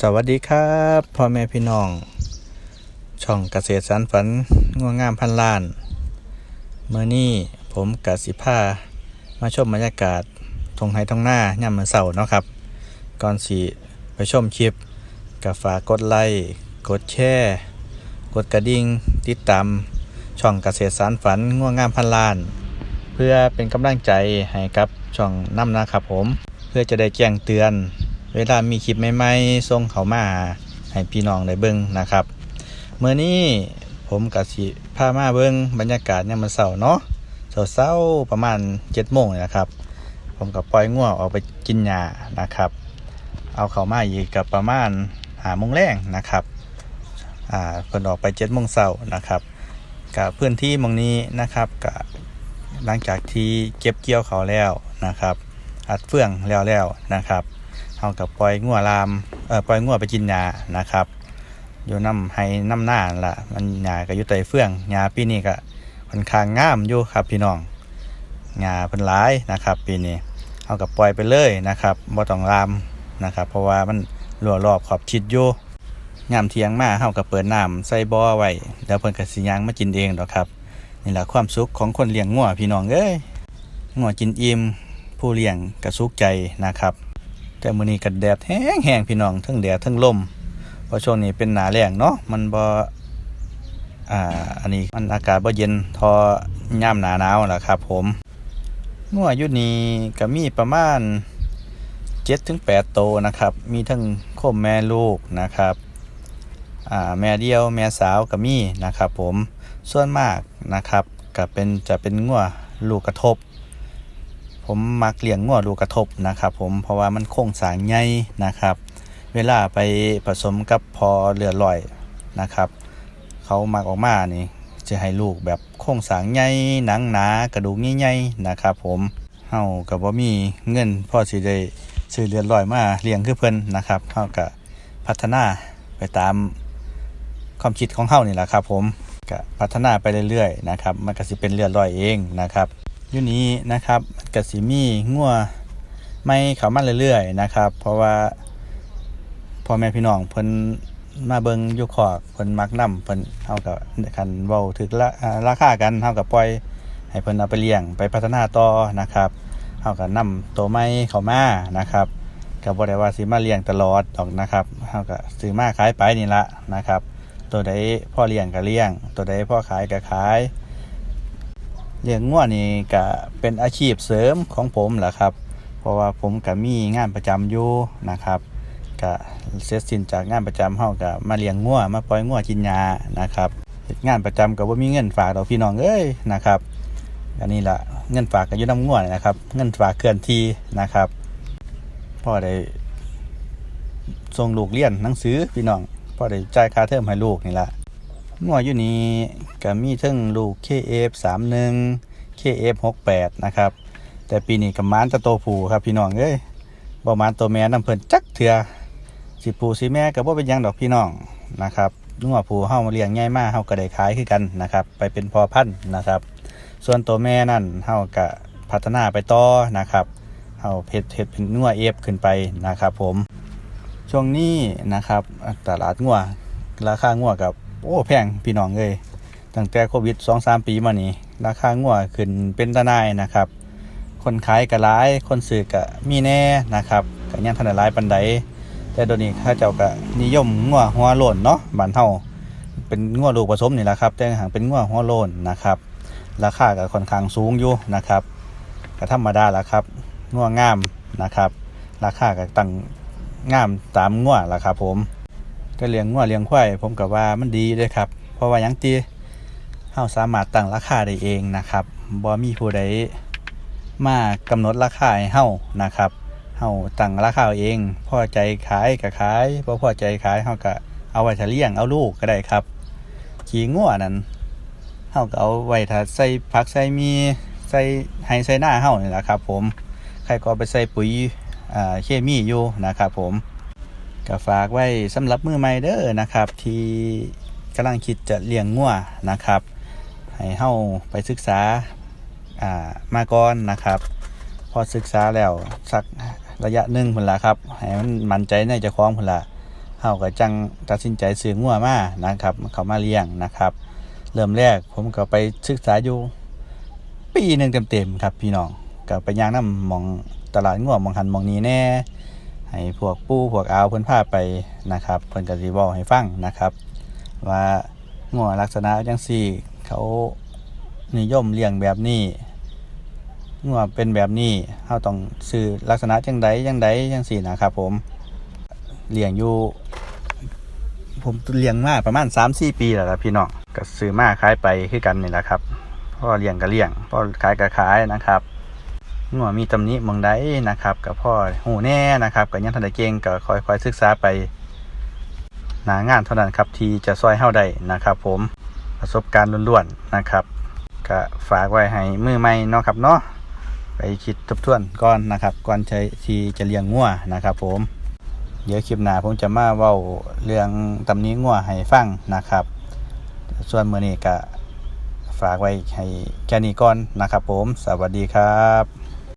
สวัสดีครับพ่อแม่พี่น้อง ช่องเกษตรสารฝันง่วงงามพันล้าน เมื่อนี้ผมกสิพามาชมบรรยากาศทงไฮทงหน้าย่ำมือเสาเนาะครับ ก่อนสิไปชมคลิปกับฝากกดไลค์กดแชร์กดกระดิ่งติดตามช่องเกษตรสารฝันง่วงงามพันล้าน เพื่อเป็นกำลังใจให้กับช่องน้ำนะครับผมเพื่อจะได้แจ้งเตือน เวลามีคลิปใหม่ๆส่งเขามาให้พี่น้องได้เบิ่งนะครับเมื่อนี้ผมกับสิพามาเบิ่งบรรยากาศยามมื้อเช้าเนาะเช้าประมาณ7โมงนี่นะครับ ผมกับปล่อยง่วออกไปกินหญ้านะครับ เอาเขามาอีกกับประมาณหาโมงแรงนะครับอ่าเพิ่นออกไป7โมงเช้านะครับกับพื้นที่มองนี้นะครับกับหลังจากที่เก็บเกี่ยวเขาแล้วนะครับ อัดเฟื่องแล้วแล้วนะครับ เฮากับปล่อยงัวลามเอ่อปล่อยงัวไปกินหญ้านะครับอยู่น้ำให้น้ำหน้าละมันหญ้าก็อยู่ใต้เฟื่องหญ้าปีนี้ก็ค่อนข้างงามอยู่ครับพี่น้องหญ้าเพิ่นหลายนะครับ ปีนี้เฮากับปล่อยไปเลยนะครับบ่ต้องลามนะครับ เพราะว่ามันรั่วรอบขอบชิดอยู่ยามเทียงมาเฮาก็เปิดน้ำใส่บ่อไว้แล้วเพิ่นก็สิย่างมากินเองดอกครับนี่แหละความสุขของคนเลี้ยงงัวพี่น้องเอ้ยงัวกินอิ่มผู้เลี้ยงก็สุขใจนะครับ แต่มื้อนี้ก็แดดแห้งแห้งพี่น้องทั้งแดดทั้งลมเพราะช่วงนี้เป็นหนาแรงเนาะมันบ่อ่าอันนี้มันอากาศบ่เย็นทอย่ามหนาหนาวล่ะครับ ผมงัวอยู่นี้ก็มีประมาณ7ถึง8โตวนะครับ มีทั้งโคมแม่ลูกนะครับอ่าแม่เดียวแม่สาวก็มีนะครับ ผมส่วนมากนะครับก็เป็นจะเป็นงัวลูกกระทบ ผมมักเลี้ยงงัวลูกระทบนะครับ ผมเพราะว่ามันโค้งสางใหญ่นะครับ เวลาไปผสมกับพอเลือดลอยนะครับ เขามักออกมานี่จะให้ลูกแบบโค้งสางใหญ่หนังหนากระดูกใหญ่ๆนะครับ ผมเฮากับว่ามีเงินพ่อสิได้ซื้อเลือดลอยมาเลี้ยงคือเพิ่นนะครับเฮาก็พัฒนาไปตามความคิดของเฮานี่แหละครับ ผมก็พัฒนาไปเรื่อยๆนะครับ มันก็สิเป็นเลือดลอยเองนะครับ อยู่นี้นะครับกสิมีงัวไม่เขามาเรื่อยๆนะครับ เพราะว่าพ่อแม่พี่น้องเพิ่นมาเบิงอยู่ขอกเพิ่นมักนํเพิ่นเฮากับคันเว้าถึกละราคากันเฮากับปล่อยให้เพิ่นเอาไปเลี้ยงไปพัฒนาต่อนะครับเฮากับนํตัวใหม่เข้ามานะครับก็บ่ได้ว่าสิมาเลี้ยงตลอดดอกนะครับเฮาก็ซื้อมาขายไปนี่ละนะครับ ตัวใดพ่อเลี้ยงก็เลี้ยง ตัวใดพ่อขายก็ขาย เลี้ยงงัวนี่ก็เป็นอาชีพเสริมของผมแหละครับ เพราะว่าผมก็มีงานประจำอยู่นะครับก็เสร็จสิ้นจากงานประจำเฮาก็มาเลี้ยงงัวมาปล่อยงัวกินหญ้านะครับงานประจำก็บ่มีเงินฝากดอกพี่น้องเอ้ยนะครับอันนี้ละเงินฝากก็อยู่น้ำงัวนนะครับ เงินฝากเคลื่อนที่นะครับพ่อได้ส่งลูกเรียนหนังสือพี่น้องพ่อได้จ่ายค่าเทอมให้ลูกนี่ละ งัวอยู่นี้ก็มีทั้งลูก KF31 KF68 นะครับ แต่ปีนี้กับมานแตะโตผูครับพี่น้องเอ้ยบ่มานตัวแม่น้ำเพิ่นจักเถื่อสิผูสิแม่ก็บ่เป็นยังดอกพี่น้องนะครับงัวผูเฮามาเลี้ยงง่ายมากเฮาก็ได้ขายคือกันนะครับ ไปเป็นพอพันธุ์นะครับ ส่วนตัวแม่นั่นเฮาก็พัฒนาไปต่อนะครับเฮาเพชรเพชรเป็นงัวเอฟขึ้นไปนะครับ ผม ช่วงนี้นะครับตลาดงัวราคางัวกับ โอ้แพงพี่น้องเลยตั้งแต่โควิดสองสามปีมานี้ราคางัวขึ้นเป็นตะนายนะครับ คนขายก็หลาย คนซื้อก็มีแน่นะครับก็ยังทันได้ายปันใดแต่เดี๋ยวนี้ข้าเจ้าก็นิยมงัวหัวโลนเนาะบ้านเฮาเป็นงัวลูกผสมนี่แหละครับ แต่หางเป็นงัวหัวโลนนะครับ ราคาก็ค่อนข้างสูงอยู่นะครับก็ธรรมดาละครับงัวงามนะครับ ราคาก็ตั้งงามตามงัวละครับผม ก็เลี้ยงงัวเลี้ยงควายผมกับว่ามันดีเลยครับ เพราะว่ายังตีเฮาสามารถตั้งราคาได้เองนะครับบ่มีผู้ใดมากำหนดราคาให้เฮานะครับเฮาตั้งราคาเอง พอใจขายก็ขายบ่พอใจขายเฮาก็เอาไว้ถ้าเลี้ยงเอาลูกก็ได้ครับ ขี้งัวนั้นเฮาก็เอาไว้ถ้าใส่ผักใส่มีใส่ให้ใส่หน้าเฮานี่แหละครับ ผมใครก็ไปใส่ปุ๋ยอ่าเคมีอยู่นะครับผม ก็ฝากไว้สำหรับมือใหม่เด้อนะครับ ที่กำลังคิดจะเลี้ยงงัวนะครับ ให้เฮาไปศึกษาอ่ามาก่อนนะครับ พอศึกษาแล้วสักระยะหนึ่งพุ่นละครับให้มันมั่นใจในเจ้าของพุ่นละเฮาก็จังตัดสินใจซื้องัวมานะครับ เขามาเลี้ยงนะครับ เริ่มแรกผมก็ไปศึกษาอยู่ ปีหนึ่งเต็มๆครับพี่น้องก็ไปย่างน้ำมองตลาดงัวมองหันมองนี้แน่ ให้พวกปู่พวกอาวเพิ่นพาไปนะครับ เพิ่นก็สิเว้าให้ฟังนะครับ ว่างัวลักษณะจังซี่เขานิยมเลี้ยงแบบนี้งัวเป็นแบบนี้เฮาต้องซื้อลักษณะจังใดจังใดจังซี่นะครับ ผมเลี้ยงอยู่ ผมเลี้ยงมาประมาณ3-4ปีแล้วครับพี่น้องก็ซื้อมาขายไปคือกันนี่แหละครับพ่อเลี้ยงก็เลี้ยงพ่อขายก็ขายนะครับ งัวมีตำหนิหมองใดนะครับกับพ่อหูแน่นะครับก็ยังทันได้เก่งก็ค่อยศึกษาไปหนางานเท่านั้นครับที่จะซอยเฮาได้นะครับ ผมประสบการณ์ล้วนๆนะครับก็ฝากไว้ให้มือใหม่เนาะครับเนาะไปคิดทบทวนก่อนนะครับก่อนใช้ที่จะเลี้ยงงัวนะครับ ผม เดี๋ยวคลิปหน้าผมจะมาเว้าเรื่องตำนี้งัวให้ฟังนะครับ ส่วนมื้อนี้ก็ฝากไว้ให้แค่นี้ก่อนนะครับ ผม สวัสดีครับ